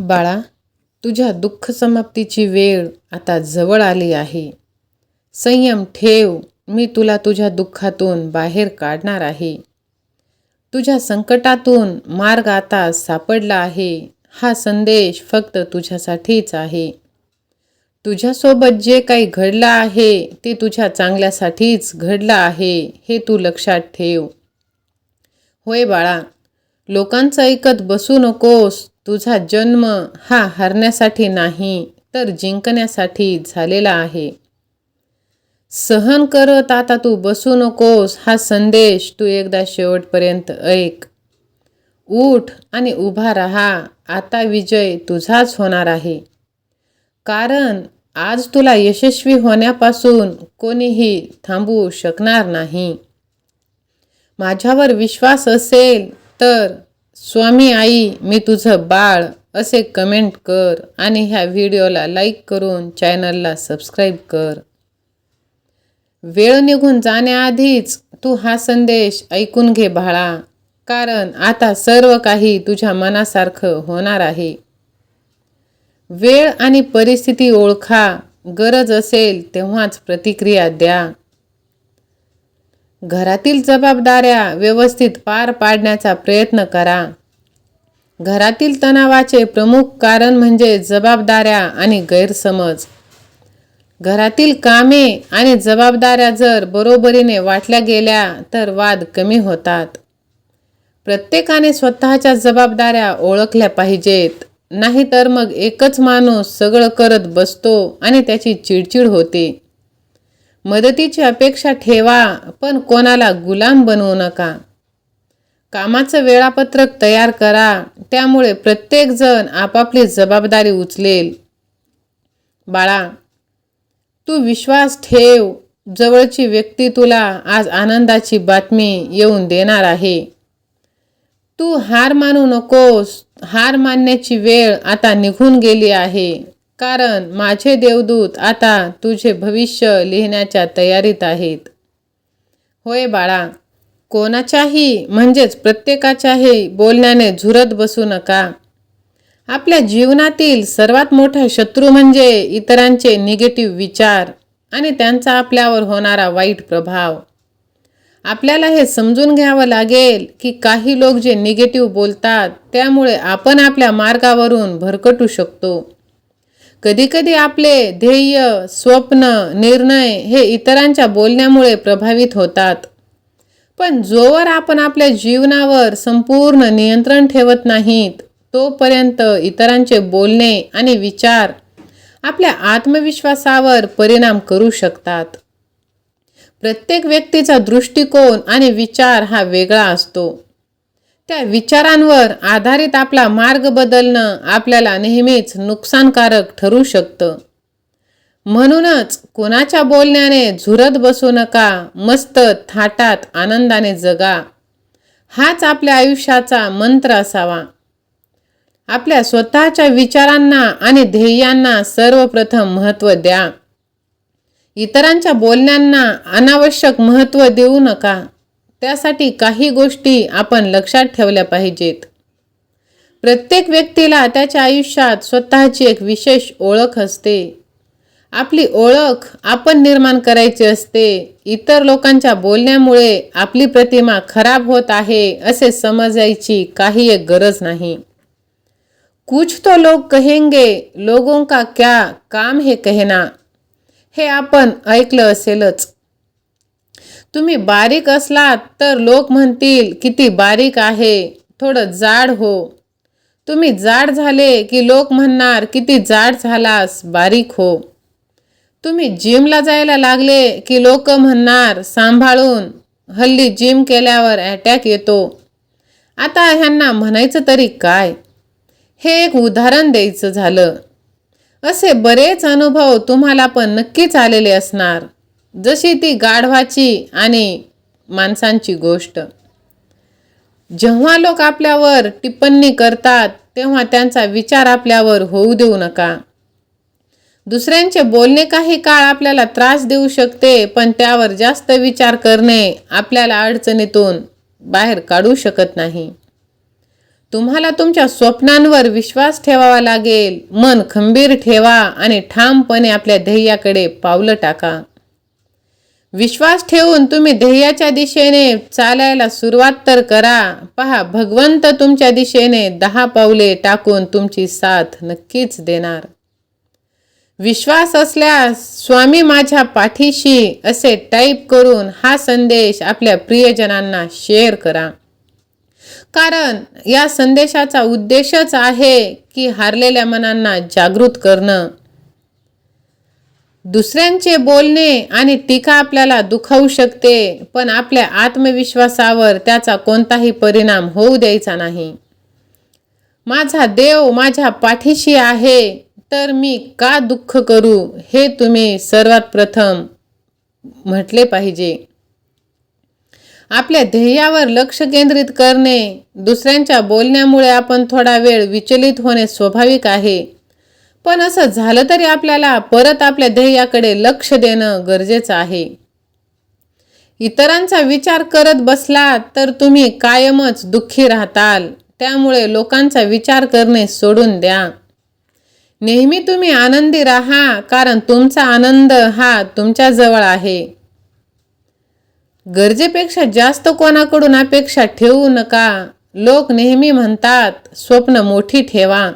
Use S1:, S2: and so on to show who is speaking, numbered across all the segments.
S1: बाळा तुझ्या दुःख समाप्तीची वेळ आता जवळ आली आहे. संयम ठेव मी तुला तुझ्या दुःखातून बाहेर काढणार आहे. तुझ्या संकटातून मार्ग आता सापडला आहे. हा संदेश फक्त तुझ्यासाठीच आहे. तुझ्यासोबत जे काही घडलं आहे ते तुझ्या चांगल्यासाठीच घडलं आहे हे तू लक्षात ठेव. होय बाळा लोकांचं ऐकत बसू नकोस. तुझा जन्म हा हरण्यासाठी नाही तर जिंकण्यासाठी झालेला आहे. सहन करत आता तू बसू नकोस हा संदेश तू एकदा शेवटपर्यंत ऐक. उठ आणि उभा राहा आता विजय तुझाच होणार आहे. कारण आज तुला यशस्वी होण्यापासून कोणीही थांबवू शकणार नाही. माझ्यावर विश्वास असेल तर स्वामी आई मी तुझं बाळ असे कमेंट कर आणि ह्या व्हिडिओला लाईक करून चॅनलला सबस्क्राईब कर. वेळ निघून जाण्याआधीच तू हा संदेश ऐकून घे बाळा कारण आता सर्व काही तुझ्या मनासारखं होणार आहे. वेळ आणि परिस्थिती ओळखा गरज असेल तेव्हाच प्रतिक्रिया द्या. घरातील जबाबदाऱ्या व्यवस्थित पार पाडण्याचा प्रयत्न करा. घरातील तणावाचे प्रमुख कारण म्हणजे जबाबदाऱ्या आणि गैरसमज. घरातील कामे आणि जबाबदाऱ्या जर बरोबरीने वाटल्या गेल्या तर वाद कमी होतात. प्रत्येकाने स्वतःच्या जबाबदाऱ्या ओळखल्या पाहिजेत नाहीतर मग एकच माणूस सगळं करत बसतो आणि त्याची चिडचिड होते. मदतीची अपेक्षा ठेवा पण कोणाला गुलाम बनवू नका. कामाचं वेळापत्रक तयार करा त्यामुळे प्रत्येकजण आपापली जबाबदारी उचलेल. बाळा तू विश्वास ठेव जवळची व्यक्ती तुला आज आनंदाची बातमी येऊन देणार आहे. तू हार मानू नकोस हार मानण्याची वेळ आता निघून गेली आहे. कारण माझे देवदूत आता तुझे भविष्य लिहिण्याच्या तयारीत आहेत. होय बाळा कोणाच्याही म्हणजेच प्रत्येकाच्याही बोलण्याने झुरत बसू नका. आपल्या जीवनातील सर्वात मोठा शत्रू म्हणजे इतरांचे निगेटिव्ह विचार आणि त्यांचा आपल्यावर होणारा वाईट प्रभाव. आपल्याला हे समजून घ्यावं लागेल की काही लोक जे निगेटिव्ह बोलतात त्यामुळे आपण आपल्या मार्गावरून भरकटू शकतो. कधीकधी आपले ध्येय स्वप्न निर्णय हे इतरांच्या बोलण्यामुळे प्रभावित होतात. पण जोवर आपण आपल्या जीवनावर संपूर्ण नियंत्रण ठेवत नाहीत तोपर्यंत इतरांचे बोलणे आणि विचार आपल्या आत्मविश्वासावर परिणाम करू शकतात. प्रत्येक व्यक्तीचा दृष्टिकोन आणि विचार हा वेगळा असतो. त्या विचारांवर आधारित आपला मार्ग बदलणं आपल्याला नेहमीच नुकसानकारक ठरू शकतं. म्हणूनच कोणाच्या बोलण्याने झुरत बसू नका मस्त थाटात आनंदाने जगा. हाच आपल्या आयुष्याचा मंत्र असावा. आपल्या स्वतःच्या विचारांना आणि ध्येयांना सर्वप्रथम महत्त्व द्या. इतरांच्या बोलण्यांना अनावश्यक महत्त्व देऊ नका. त्यासाठी काही गोष्टी आपण लक्षात ठेवल्या पाहिजेत. प्रत्येक व्यक्तीला त्याच्या आयुष्यात स्वतःची एक विशेष ओळख असते. आपली ओळख आपण निर्माण करायची असते. इतर लोकांच्या बोलण्यामुळे आपली प्रतिमा खराब होत आहे असे समजायची काही एक गरज नाही. कुछ तो लोग कहेंगे लोगों का क्या काम हे कहना? हे आपण ऐकलं असेलच. तुम्ही बारीक असलात तर लोक म्हणतील किती बारीक आहे थोडं जाड हो. तुम्ही जाड झाले की लोक म्हणणार किती जाड झालास बारीक हो. तुम्ही जिमला जायला लागले की लोक म्हणणार सांभाळून हल्ली जिम केल्यावर अटॅक येतो. आता ह्यांना म्हणायचं तरी काय? हे एक उदाहरण द्यायचं झालं. असे बरेच अनुभव तुम्हाला पण नक्कीच आलेले असणार. जशी ती गाढवाची आणि माणसांची गोष्ट. जेव्हा लोक आपल्यावर टिप्पणी करतात तेव्हा त्यांचा विचार आपल्यावर होऊ देऊ नका. दुसऱ्यांचे बोलणे काही काळ आपल्याला त्रास देऊ शकते पण त्यावर जास्त विचार करणे आपल्याला अडचणीतून बाहेर काढू शकत नाही. तुम्हाला तुमच्या स्वप्नांवर विश्वास ठेवावा लागेल. मन खंबीर ठेवा आणि ठामपणे आपल्या ध्येयाकडे पावलं टाका. विश्वास ठेवून तुम्ही ध्येयाच्या दिशेने चालायला सुरुवात तर करा. पहा भगवंत तुमच्या दिशेने दहा पावले टाकून तुमची साथ नक्कीच देणार. विश्वास असल्यास स्वामी माझ्या पाठीशी असे टाईप करून हा संदेश आपल्या प्रियजनांना शेअर करा. कारण या संदेशाचा उद्देशच आहे की हारलेल्या मनांना जागृत करणं. दुसऱ्यांचे बोलणे आणि टीका आपल्याला दुखावू शकते पण आपल्या आत्मविश्वासावर त्याचा कोणताही परिणाम होऊ द्यायचा नाही. माझा देव माझ्या पाठीशी आहे तर मी का दुःख करू हे तुम्ही सर्वात प्रथम म्हटले पाहिजे. आपल्या ध्येयावर लक्ष केंद्रित करणे दुसऱ्यांच्या बोलण्यामुळे आपण थोडा वेळ विचलित होणे स्वाभाविक आहे. पण असं झालं तरी आपल्याला परत आपल्या ध्येयाकडे लक्ष देणं गरजेचं आहे. इतरांचा विचार करत बसला तर तुम्ही कायमच दुःखी राहताल. त्यामुळे लोकांचा विचार करणे सोडून द्या. नेहमी तुम्ही आनंदी राहा कारण तुमचा आनंद हा तुमच्या जवळ आहे. गरजेपेक्षा जास्त कोणाकडून अपेक्षा ठेवू नका. लोक नेहमी म्हणतात स्वप्न मोठी ठेवा.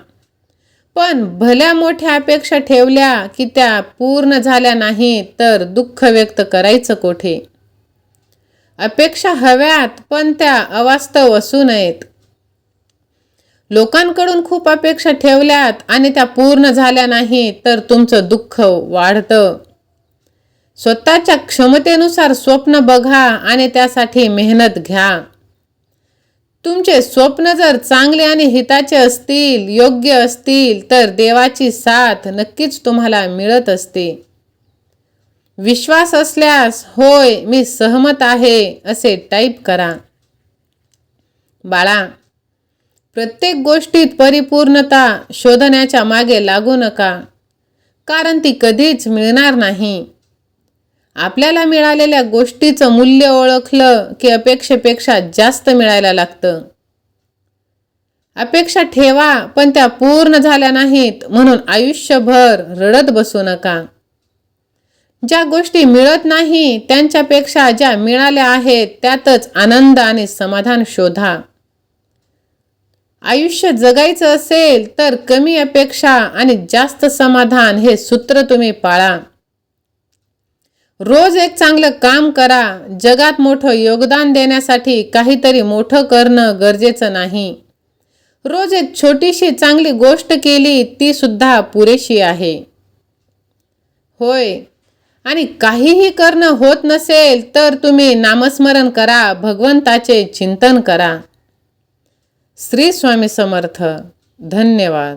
S1: पण भल्या मोठ्या अपेक्षा ठेवल्या की त्या पूर्ण झाल्या नाही तर दुःख व्यक्त करायचं कोठे? अपेक्षा हव्यात पण त्या अवास्तव असू नयेत. लोकांकडून खूप अपेक्षा ठेवल्यात आणि त्या पूर्ण झाल्या नाही तर तुमचं दुःख वाढतं. स्वतःच्या क्षमतेनुसार स्वप्न बघा आणि त्यासाठी मेहनत घ्या. तुमचे स्वप्न जर चांगले आणि हिताचे असतील योग्य असतील तर देवाची साथ नक्कीच तुम्हाला मिळत असते. विश्वास असल्यास होय मी सहमत आहे असे टाईप करा. बाळा प्रत्येक गोष्टीत परिपूर्णता शोधण्याच्या मागे लागू नका कारण ती कधीच मिळणार नाही. आपल्याला मिळालेल्या गोष्टीचं मूल्य ओळखलं की अपेक्षेपेक्षा जास्त मिळायला लागतं. अपेक्षा ठेवा पण त्या पूर्ण झाल्या नाहीत म्हणून आयुष्यभर रडत बसू नका. ज्या गोष्टी मिळत नाही त्यांच्यापेक्षा ज्या मिळाल्या आहेत त्यातच आनंद आणि समाधान शोधा. आयुष्य जगायचं असेल तर कमी अपेक्षा आणि जास्त समाधान हे सूत्र तुम्ही पाळा. रोज एक चांगलं काम करा. जगात मोठं योगदान देण्यासाठी काहीतरी मोठं करणं गरजेचं नाही. रोज एक छोटीशी चांगली गोष्ट केली ती सुद्धा पुरेशी आहे. होय. आणि काहीही करणं होत नसेल तर तुम्ही नामस्मरण करा भगवंताचे चिंतन करा. श्री स्वामी समर्थ. धन्यवाद.